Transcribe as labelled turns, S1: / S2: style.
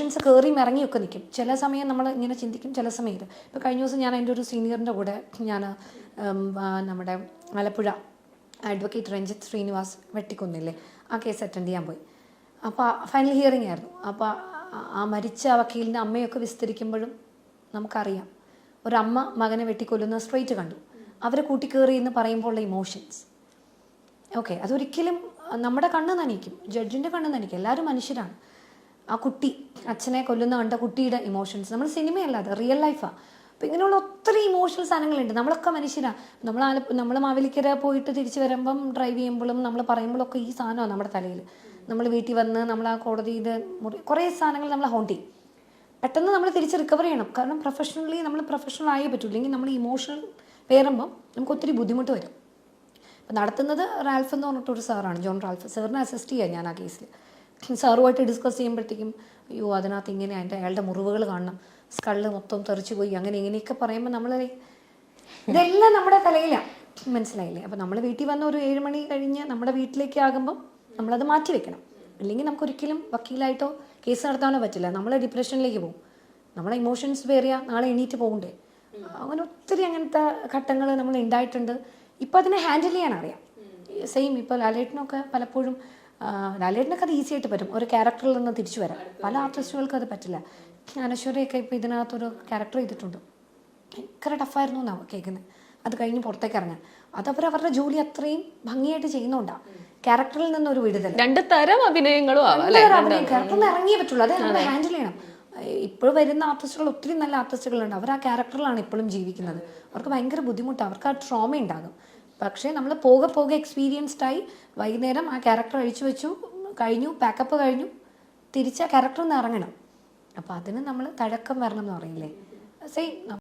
S1: Emotions കയറിയും ഇറങ്ങിയൊക്കെ നിൽക്കും ചില സമയം നമ്മൾ ഇങ്ങനെ ചിന്തിക്കും ചില സമയത്ത് ഇപ്പോൾ കഴിഞ്ഞ ദിവസം ഞാൻ എന്റെ ഒരു സീനിയറിന്റെ കൂടെ ഞാൻ നമ്മുടെ ആലപ്പുഴ അഡ്വക്കേറ്റ് രഞ്ജിത്ത് ശ്രീനിവാസ് വെട്ടിക്കൊന്നില്ലേ? ആ കേസ് അറ്റൻഡ് ചെയ്യാൻ പോയി. അപ്പോൾ ഫൈനൽ ഹിയറിംഗ് ആയിരുന്നു. അപ്പോൾ ആ- മരിച്ച വക്കീലിന്റെ അമ്മയൊക്കെ വിസ്തരിക്കുമ്പോഴും നമുക്കറിയാം. ഒരമ്മ മകനെ വെട്ടിക്കൊല്ലുന്ന സ്ട്രേറ്റ് കണ്ടു. അവരെ കൂട്ടിക്കേറി എന്ന് പറയുമ്പോഴുള്ള ഇമോഷൻസ് ഓക്കെ അതൊരിക്കലും നമ്മുടെ കണ്ണ് നനയ്ക്കും. ജഡ്ജിന്റെ കണ്ണ് നനയ്ക്കും. എല്ലാവരും മനുഷ്യരാണ്. ആ കുട്ടി അച്ഛനെ കൊല്ലുന്ന കണ്ട കുട്ടിയുടെ ഇമോഷൻസ് നമ്മൾ സിനിമയല്ല അത് റിയൽ ലൈഫാണ് അപ്പോൾ ഇങ്ങനെയുള്ള ഒത്തിരി ഇമോഷണൽ സാധനങ്ങളുണ്ട്. നമ്മളൊക്കെ മനുഷ്യരാണ് നമ്മൾ ആലപ്പ നമ്മൾ മാവേലിക്കര പോയിട്ട് തിരിച്ച് വരുമ്പം ഡ്രൈവ് ചെയ്യുമ്പോഴും നമ്മൾ പറയുമ്പോഴൊക്കെ ഈ സാധനമാണ് നമ്മുടെ തലയിൽ. നമ്മൾ വീട്ടിൽ വന്ന് നമ്മൾ ആ കോടതിയിൽ കുറേ സാധനങ്ങൾ നമ്മൾ ഹോണ്ട് ചെയ്യും. പെട്ടെന്ന് നമ്മൾ തിരിച്ച് റിക്കവർ ചെയ്യണം. കാരണം പ്രൊഫഷണലി നമ്മൾ പ്രൊഫഷണൽ ആയേ പറ്റൂ. ഇല്ലെങ്കിൽ നമ്മൾ ഇമോഷണൽ വേറുമ്പം നമുക്ക് ഒത്തിരി ബുദ്ധിമുട്ട് വരും. അപ്പം നടത്തുന്നത് റാൽഫ് എന്ന് പറഞ്ഞിട്ടൊരു സാറാണ്. John Ralph. സാറിനെ അസിസ്റ്റ് ചെയ്യാം ഞാൻ ആ കേസിൽ സാറുമായിട്ട് ഡിസ്കസ് ചെയ്യുമ്പോഴത്തേക്കും അയ്യോ അതിനകത്ത് ഇങ്ങനെ അതിന്റെ അയാളുടെ മുറിവുകൾ കാണണം. സ്കള്ള് മൊത്തം തെറിച്ചു പോയി. അങ്ങനെ ഇങ്ങനെയൊക്കെ പറയുമ്പോൾ നമ്മൾ ഇതെല്ലാം നമ്മുടെ തലയിലാണ് മനസ്സിലായില്ലേ? അപ്പം നമ്മൾ വീട്ടിൽ വന്ന ഒരു ഏഴ് മണി കഴിഞ്ഞ് നമ്മുടെ വീട്ടിലേക്ക് ആകുമ്പം നമ്മളത് മാറ്റി വെക്കണം. അല്ലെങ്കിൽ നമുക്ക് ഒരിക്കലും വക്കീലായിട്ടോ കേസ് നടത്താനോ പറ്റില്ല. നമ്മൾ ഡിപ്രഷനിലേക്ക് പോകും. നമ്മളെ ഇമോഷൻസ് വേറിയ. നാളെ എണീറ്റ് പോകണ്ടേ? അങ്ങനെ ഒത്തിരി അങ്ങനത്തെ ഘട്ടങ്ങൾ നമ്മൾ ഉണ്ടായിട്ടുണ്ട്. ഇപ്പം അതിനെ ഹാൻഡിൽ ചെയ്യാൻ അറിയാം സെയിം ഇപ്പോൾ ലാലേട്ടനൊക്കെ പലപ്പോഴും ലാലേട്ടനൊക്കെ അത് ഈസി ആയിട്ട് പറ്റും. ഒരു ക്യാരക്ടറിൽ നിന്ന് തിരിച്ചു വരാം. പല ആർട്ടിസ്റ്റുകൾക്കും അത് പറ്റില്ല. അനശ്വരയൊക്കെ ഇപ്പോൾ ഇതിനകത്തൊരു ക്യാരക്ടർ ചെയ്തിട്ടുണ്ട്. ഭയങ്കര ടഫായിരുന്നു എന്നാണ് കേൾക്കുന്നത് അത് കഴിഞ്ഞ് പുറത്തേക്ക് ഇറങ്ങാൻ. അത് അവർ അവരുടെ ജോലി അത്രയും ഭംഗിയായിട്ട് ചെയ്യുന്നുണ്ടാവും ക്യാരക്ടറിൽ നിന്ന് ഒരു വിടുതൽ.
S2: രണ്ട് തരം അഭിനയങ്ങളും ആവാം അല്ലെ?
S1: ക്യാരക്ടറിന് ഇറങ്ങിയേ പറ്റുള്ളൂ. അത് ഹാൻഡിൽ ചെയ്യണം. ഇപ്പോഴും വരുന്ന ആർട്ടിസ്റ്റുകൾ ഒത്തിരി നല്ല ആർട്ടിസ്റ്റുകളുണ്ട് അവർ ആ ക്യാരക്ടറിലാണ് ഇപ്പോഴും ജീവിക്കുന്നത്. അവർക്ക് ഭയങ്കര ബുദ്ധിമുട്ടാണ് അവർക്ക് ആ ട്രോമ ഉണ്ടാകും. പക്ഷേ നമ്മൾ പോകെ പോകെ എക്സ്പീരിയൻസ്ഡ് ആയി. വൈകുന്നേരം ആ ക്യാരക്ടർ അഴിച്ചു വെച്ചു കഴിഞ്ഞു പാക്കപ്പ് കഴിഞ്ഞു. തിരിച്ച് ആ ക്യാരക്ടറിൽ ഇറങ്ങണം. അപ്പോൾ അതിന് നമ്മൾ തഴക്കം വരണം എന്ന് പറയില്ലേ? സെയിം